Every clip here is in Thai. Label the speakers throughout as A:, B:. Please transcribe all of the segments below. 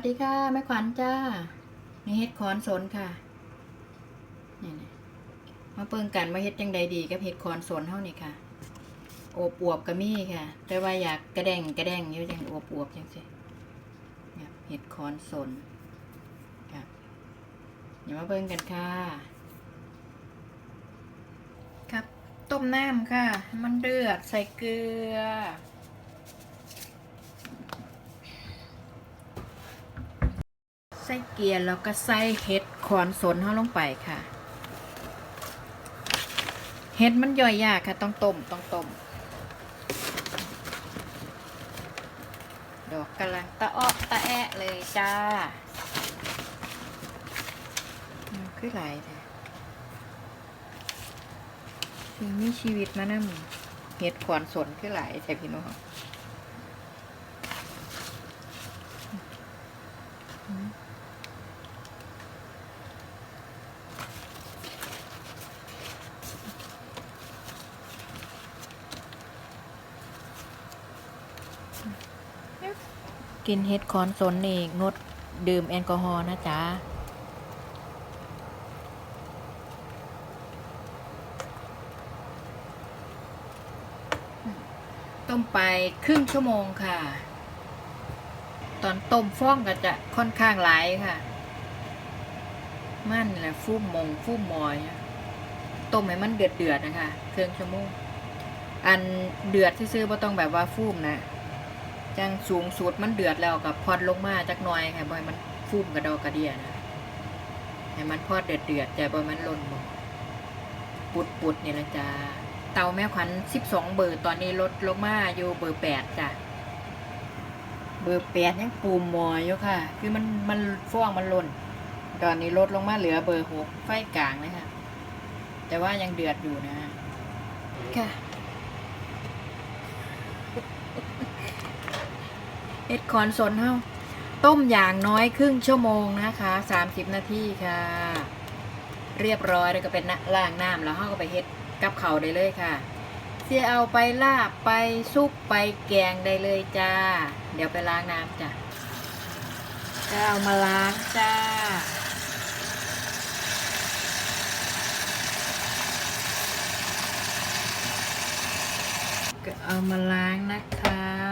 A: วัสดีค่ะแม่ขวัญจ้านี่เฮ็ดคอนสนค่ะนี่นมาเปิงกันว่าเฮ็ดจังใดดีกับเฮ็ดคอนสนเท่านี่ค่ะอบอวบก็มีค่ะ แต่ว่าอยากกระแดงกระแดงอยู่จังอบอวบจังสิเนี่ยเฮ็ดคอนสนค่ะเดี๋ยวมาเปิงกันค่ะ ครับต้มน้ำค่ะให้มันเดือดใส่เกลือ ใส่เกลียแล้วก็ใส่เห็ดขอนสนเข้าลงไปค่ะ เห็ดมันย่อยยากค่ะ ต้องต้มต้องต้มดอกกำลังตะเอ้อตะแอะเลยจ้าอืมคือไหลแท้สิ่งมีชีวิตมานั่เห็ดขอนสนคือไหลแท้พี่น้อง กินเห็ดคอนสนนี่งดดื่มแอลกอฮอล์นะจ๊ะต้มไปครึ่งชั่วโมงค่ะ ตอนต้มฟ้องก็จะค่อนข้างหลายค่ะ มันแหละฟูมมงฟูมมอยต้มให้มันเดือดเดือดๆนะคะครึ่งชั่วโมง อันเดือดซื่อๆบ่ต้องแบบว่าฟูมนะ จังสูงสุดมันเดือดแล้วกับพอดลงมาจักหน่อยค่ะบ่ให้มันฟุ้มกระดอกกระเดียนะให้มันพอดเดือดเดือดแต่บ่ให้มันล่นบ่ปุดปุดๆนี่ละจ้าเตาแม่ขวัญ12เบอร์ตอนนี้ลดลงมาอยู่เบอร์8จ้ะเบอร์8ยังปูมหมอยอยู่ค่ะ คือมันมันฟ้องมันล่น ตอนนี้ลดลงมาเหลือเบอร์6ไฟกลางเลยค่ะ แต่ว่ายังเดือดอยู่นะ ค่ะ เอ็ดคอนสนเฮาต้มอย่างน้อยครึ่งชั่วโมงนะคะสามสิบนาทีค่ะ เรียบร้อยแล้วก็เป็นน้ำล้างน้ำแล้วเฮาก็ไปเฮ็ดกับเขาได้เลยค่ะเสียเอาไปลาบไปซุปไปแกงได้เลยจ้า เดี๋ยวไปล้างน้ำจ้ะจะเอามาล้างจ้า ก็เอามาล้างนะคะ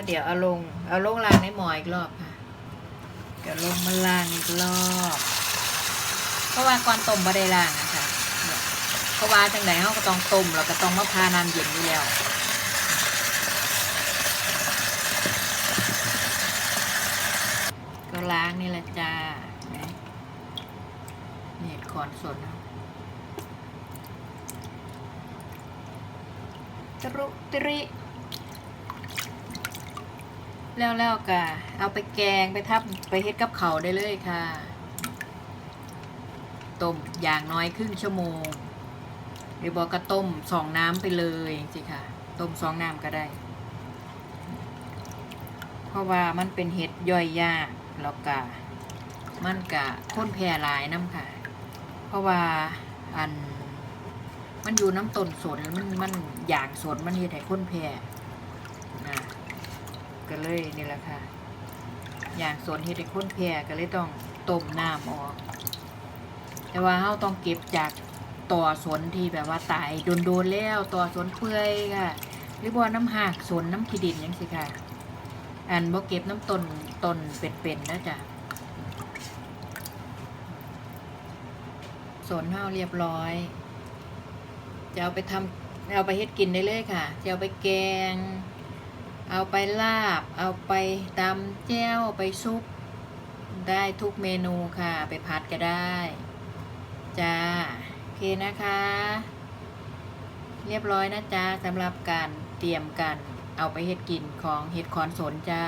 A: ก็เดี๋ยวเอาลง เอาลงล้างในหม้ออีกรอบค่ะเดี๋ยวลงมาล้างอีกรอบ เพราะว่าก่อนต้มบ่ได้ล้างอะค่ะเพราะว่าจังไดเขาก็ต้องต้มแล้วก็ต้องมาพาน้ำเย็นอยู่แล้วก็ล้างนี่แหละจ้าเห็นไหมเนี่ยขอนสดนะตรุตริ แล้วแล้วก็เอาไปแกงไปทับไปเฮ็ดกับเขาได้เลยค่ะต้มอย่างน้อยครึ่งชั่วโมง หรือบอกก็ต้มสองน้ำไปเลยสิค่ะ ต้มสองน้ำก็ได้ เพราะว่ามันเป็นเห็ดย่อยยากแล้วก็มันกะข้นแพร่หลายน้ำค่ะ เพราะว่าอันมันอยู่น้ำต้นสนมันมันอย่างสนมันเห็ดให้ข้นแพร่นะ ก็เลยนี่แหละค่ะอย่างสนเห็ดให้ข้นแพร่ก็เลยต้องต้มน้ำออก แต่ว่าเราต้องเก็บจากต่อสนที่แบบว่าตายโดนๆแล้วต่อสนเปื่อยค่ะ หรือว่าน้ำหักสนน้ำขี้ดินยังสิค่ะ อันบ่เก็บน้ำต้นต้นเป็นๆนะจ๊ะสนเฮาเรียบร้อย จะเอาไปทำเอาไปเฮ็ดกินได้เลยค่ะ จะเอาไปแกง เอาไปลาบ เอาไปตำแจ้วไปซุป ได้ทุกเมนูค่ะ ไปพัดก็ได้ จ้า โอเคนะคะ เรียบร้อยนะจ๊ะสำหรับการเตรียมกัน เอาไปเฮ็ดกินของเห็ดคอนสนจ้า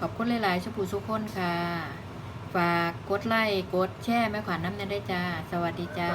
A: ขอบคุณหลาย ๆชุผู้ทุกคนค่ะ ฝากกดไลค์กดแชร์แม่ขวัญน้ำนั้นได้จ้า สวัสดีจ้า